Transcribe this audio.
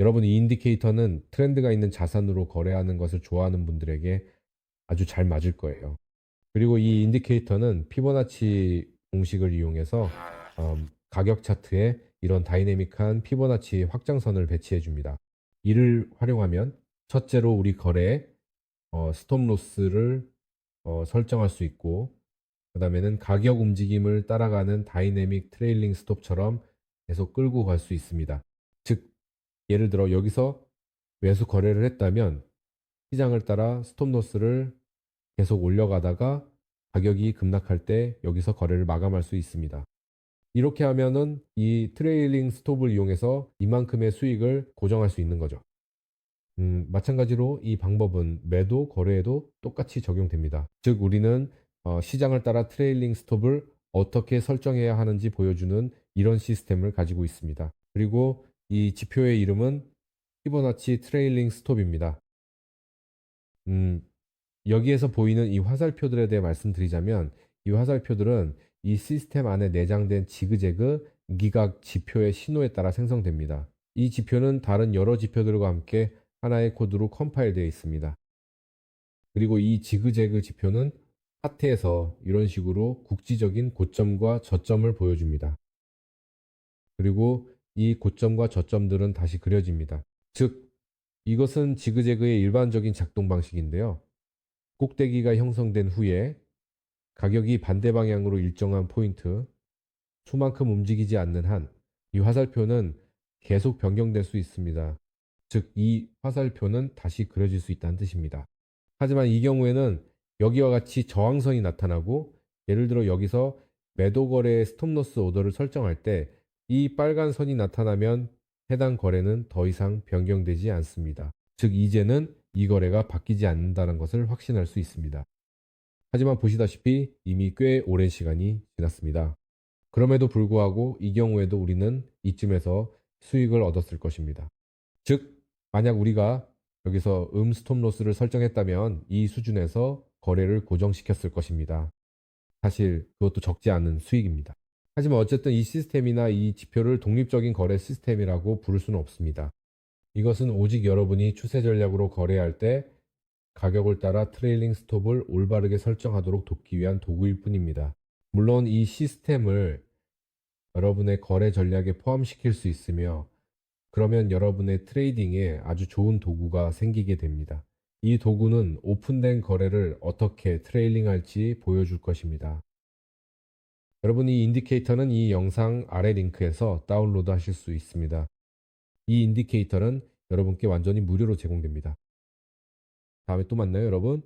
여러분 이 인디케이터는 트렌드가 있는 자산으로 거래하는 것을 좋아하는 분들에게 아주 잘 맞을 거예요. 그리고 이 인디케이터는 피보나치 공식을 이용해서 음, 가격 차트에 이런 다이내믹한 피보나치 확장선을 배치해 줍니다. 이를 활용하면 첫째로 우리 거래에 어, 스톱 로스를 어, 설정할 수 있고 그 다음에는 가격 움직임을 따라가는 다이내믹 트레일링 스톱처럼 계속 끌고 갈 수 있습니다. 즉 예를 들어 여기서 매수 거래를 했다면 시장을 따라 스톱 로스를 계속 올려가다가 가격이 급락할 때 여기서 거래를 마감할 수 있습니다. 이렇게 하면은 이 트레일링 스톱을 이용해서 이만큼의 수익을 고정할 수 있는 거죠. 음, 마찬가지로 이 방법은 매도 거래에도 똑같이 적용됩니다. 즉 우리는 어, 시장을 따라 트레일링 스톱을 어떻게 설정해야 하는지 보여주는 이런 시스템을 가지고 있습니다. 그리고 이 지표의 이름은 피보나치 트레일링 스톱입니다. 음, 여기에서 보이는 이 화살표들에 대해 말씀드리자면 이 화살표들은 이 시스템 안에 내장된 지그재그 기각 지표의 신호에 따라 생성됩니다. 이 지표는 다른 여러 지표들과 함께 하나의 코드로 컴파일되어 있습니다. 그리고 이 지그재그 지표는 차트에서 이런 식으로 국지적인 고점과 저점을 보여줍니다. 그리고 이 고점과 저점들은 다시 그려집니다. 즉, 이것은 지그재그의 일반적인 작동 방식인데요. 꼭대기가 형성된 후에 가격이 반대 방향으로 일정한 포인트, 수만큼 움직이지 않는 한, 이 화살표는 계속 변경될 수 있습니다. 즉, 이 화살표는 다시 그려질 수 있다는 뜻입니다. 하지만 이 경우에는 여기와 같이 저항선이 나타나고, 예를 들어 여기서 매도 거래의 스톱로스 오더를 설정할 때 이 빨간 선이 나타나면 해당 거래는 더 이상 변경되지 않습니다. 즉, 이제는 이 거래가 바뀌지 않는다는 것을 확신할 수 있습니다. 하지만 보시다시피 이미 꽤 오랜 시간이 지났습니다. 그럼에도 불구하고 이 경우에도 우리는 이쯤에서 수익을 얻었을 것입니다. 즉, 만약 우리가 여기서 음 스톱 로스를 설정했다면 이 수준에서 거래를 고정시켰을 것입니다. 사실 그것도 적지 않은 수익입니다. 하지만 어쨌든 이 시스템이나 이 지표를 독립적인 거래 시스템이라고 부를 수는 없습니다. 이것은 오직 여러분이 추세 전략으로 거래할 때 가격을 따라 트레일링 스톱을 올바르게 설정하도록 돕기 위한 도구일 뿐입니다. 물론 이 시스템을 여러분의 거래 전략에 포함시킬 수 있으며 그러면 여러분의 트레이딩에 아주 좋은 도구가 생기게 됩니다. 이 도구는 오픈된 거래를 어떻게 트레일링 할지 보여줄 것입니다. 여러분 이 인디케이터는 이 영상 아래 링크에서 다운로드 하실 수 있습니다. 이 인디케이터는 여러분께 완전히 무료로 제공됩니다. 다음에 또 만나요, 여러분.